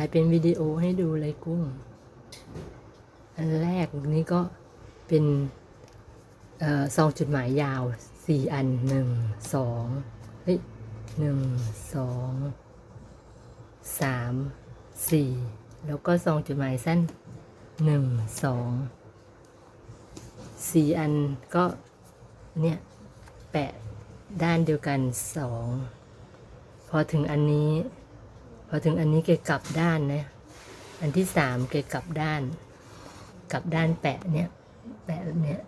ายเป็นวิดีโอให้ดูเลยกุ้ง อันแรกนี้ก็เป็นเอ่อซองจุดหมายยาวสี่อันหนึ่งสองเฮ้ยหนึ่งสองสามสี่แล้วก็ซองจุดหมายสั้นหนึ่งสองสี่อันก็เนี่ยแปะด้านเดียวกันสองพอถึงอันนี้ พอถึงอันนี้แกกลับด้านนะ อันที่สามแกกลับด้าน กลับด้านแปะเนี่ย แปะเนี่ย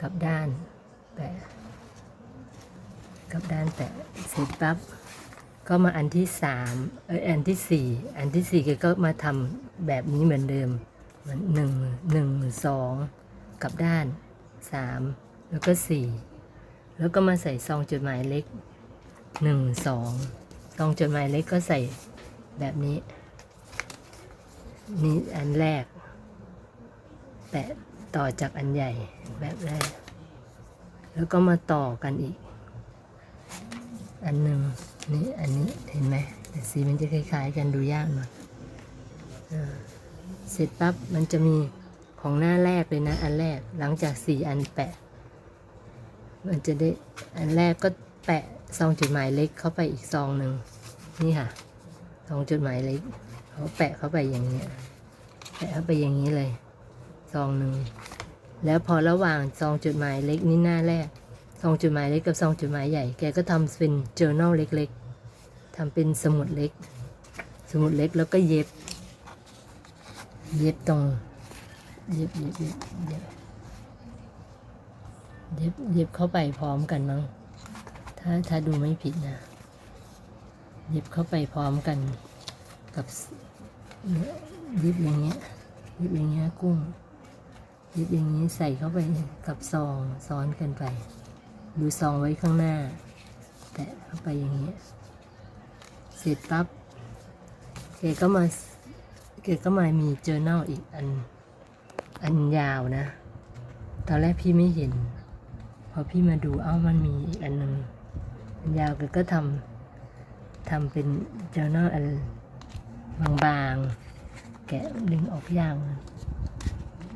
กลับด้าน แปะกลับด้านแปะเสร็จปั๊บก็มาอันที่สามเอออันที่สี่อันที่สี่แกก็มาทำแบบนี้เหมือนเดิมเหมือนหนึ่งหนึ่งสองกลับด้านสามแล้วก็สี่แล้วก็มาใส่ซองจดหมายเล็กหนึ่งสอง ซองจดหมายเล็กก็ใส่แบบนี้ นี่อันแรก แปะต่อจากอันใหญ่แบบแรก แล้วก็มาต่อกันอีก อันหนึ่งนี่อันนี้เห็นไหมแต่สีมันจะคล้ายๆ กันดูยากหน่อยเสร็จปั๊บมันจะมีของหน้าแรกเลยนะ อันแรกหลังจากสี่อันแปะ มันจะได้อันแรกก็แปะซองจดหมายเล็กเข้าไปอีกซองหนึ่ง นี่ค่ะซองจดหมายเล็กเขาแปะเข้าไปอย่างเนี้ยแปะเข้าไปอย่างนี้เลยซองหนึ่งแล้วพอระหว่างซองจดหมายเล็กนี่หน้าแรกซองจดหมายเล็กกับซองจดหมายใหญ่แกก็ทำเป็น journal เล็กๆทำเป็นสมุดเล็ก สมุดเล็กแล้วก็เย็บ เย็บตรงเย็บเย็บเย็บเย็บเย็บเย็บเข้าไปพร้อมกันมั้งถ้าถ้าดูไม่ผิดนะ เย็บเข้าไปพร้อมกันกับเยเย็บอย่างเงี้ยเย็บอย่างเงี้ยกุ้งเย็บอย่างนี้ใส่เข้าไปกับซองซ้อนกันไป ดูซองไว้ข้างหน้า แตะเข้าไปอย่างนี้ยเสร็จปั๊บแกก็มาแกก็มามีเจอแนลอีกอันอันยาวนะ ตอนแรกพี่ไม่เห็น พอพี่มาดูเอ้ามันมีอีกอันหนึ่งอันยาวแกก็ทำ ทำเป็นเจอแนลอันบางๆ แกะดึงออกยาง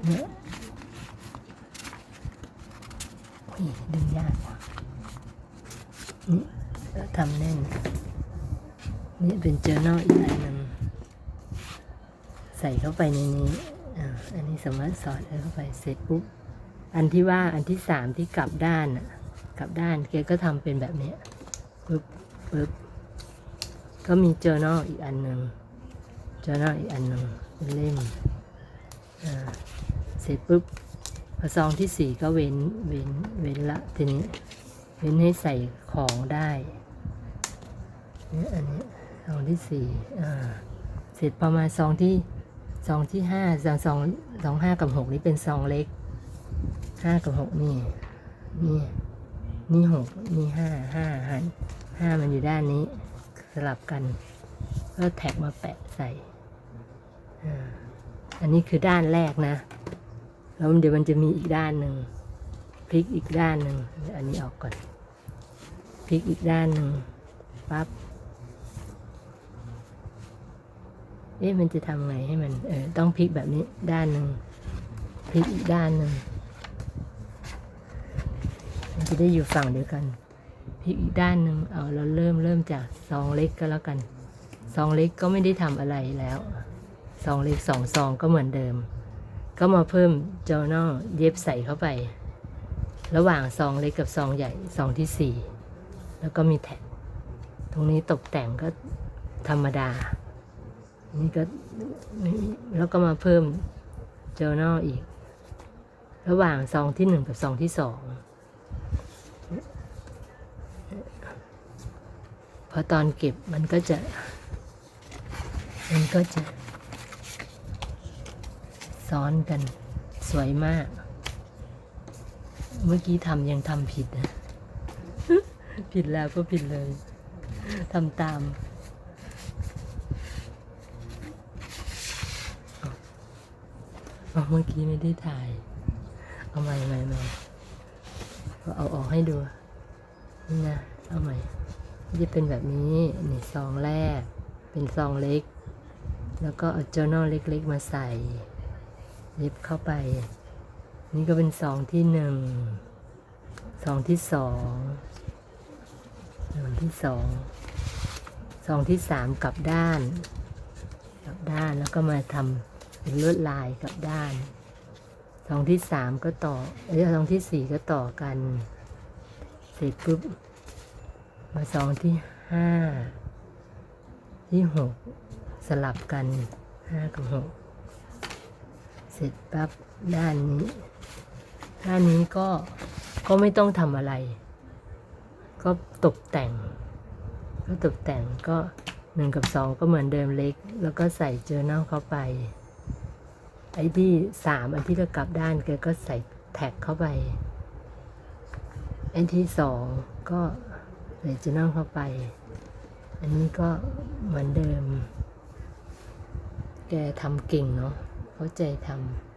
เนี่ยโอ้ยดึงยากว่ะนี่แล้วทำแน่น นี่เป็นเจอแนลอีกอันหนึ่งใส่เข้าไปในนี้อันนี้สามารถสอดเข้าไปเสร็จปุ๊บ อันที่ว่าอันที่สามที่กลับด้านอะกลับด้านแกก็ทำเป็นแบบนี้ปึ๊บปึ๊บ ก็มีเจอแนลอีกอันหนึ่งเจอแนลอีกอันหนึ่งเป็นเล่มเสร็จปุ๊บพอซองที่สี่ก็เว้นเว้นเว้นละทีนี้เว้นให้ใส่ของได้เนี่ยอันนี้ซองที่สี่เสร็จประมาณซองที่ซองที่ห้าซองซองซองห้ากับหกนี่เป็นซองเล็กห้ากับหกนี่นี่นี่หกนี่ห้าห้าหันห้ามันอยู่ด้านนี้ สลับกันก็แท็กมาแปะใส่ อันนี้คือด้านแรกนะ แล้วเดี๋ยวมันจะมีอีกด้านหนึ่งพลิกอีกด้านหนึ่งเดี๋ยวอันนี้ออกก่อนพลิกอีกด้านหนึ่งปั๊บเอ๊ะมันจะทำไงให้มันเออต้องพลิกแบบนี้ด้านหนึ่งพลิกอีกด้านหนึ่งมันจะได้อยู่ฝั่งเดียวกัน พลิกอีกด้านหนึ่งเอาเราเริ่มเริ่มจากซองเล็กก็แล้วกันซองเล็กก็ไม่ได้ทำอะไรแล้วซองเล็กสองซองก็เหมือนเดิม ก็มาเพิ่มจอ n a l เย็บใส่เข้าไป ระหว่างซองเล็กกับซองใหญ่ซองที่สี่แล้วก็มีแท็กตรงนี้ตกแต่งก็ธรรมดา นี่ก็แล้วก็มาเพิ่มจอ n a l อีก ระหว่างซองที่หนึ่งกับซองที่สอง พอตอนเก็บมันก็จะ มันก็จะ ซ้อนกันสวยมาก เมื่อกี้ทำยังทำผิดนะผิดแล้วก็ผิดเลยทำตามเอาเมื่อกี้ไม่ได้ถ่าย เอาใหม่ใหม่ใหม่เอาออกให้ดู นี่นะ เอาใหม่ มันจะเป็นแบบนี้นี่ซองแรก เป็นซองเล็ก แล้วก็เอา journal เล็กๆ มาใส่ เย็บเข้าไป นี่ก็เป็นซองที่หนึ่งซองที่สองซองที่สองซองที่สามกลับด้านกลับด้านแล้วก็มาทำเป็นลวดลายกลับด้านซองที่สามก็ต่อเอ้ยซองที่สี่ก็ต่อกัน เสร็จปุ๊บ มาซองที่ห้าที่หกสลับกันห้ากับหกเสร็จปั๊บด้านนี้ ด้านนี้ก็ก็ไม่ต้องทำอะไร ก็ตกแต่ง ก็ตกแต่งก็หนึ่งกับสองก็เหมือนเดิมเล็ก แล้วก็ใส่เจอเนลเข้าไป ไอ้ที่สามอันที่จะกลับด้านแกก็ใส่แท็กเข้าไปอันที่สองก็ ใส่เจอร์เนลเข้าไป อันนี้ก็เหมือนเดิม แกทำเก่งเนาะเข้าใจทำ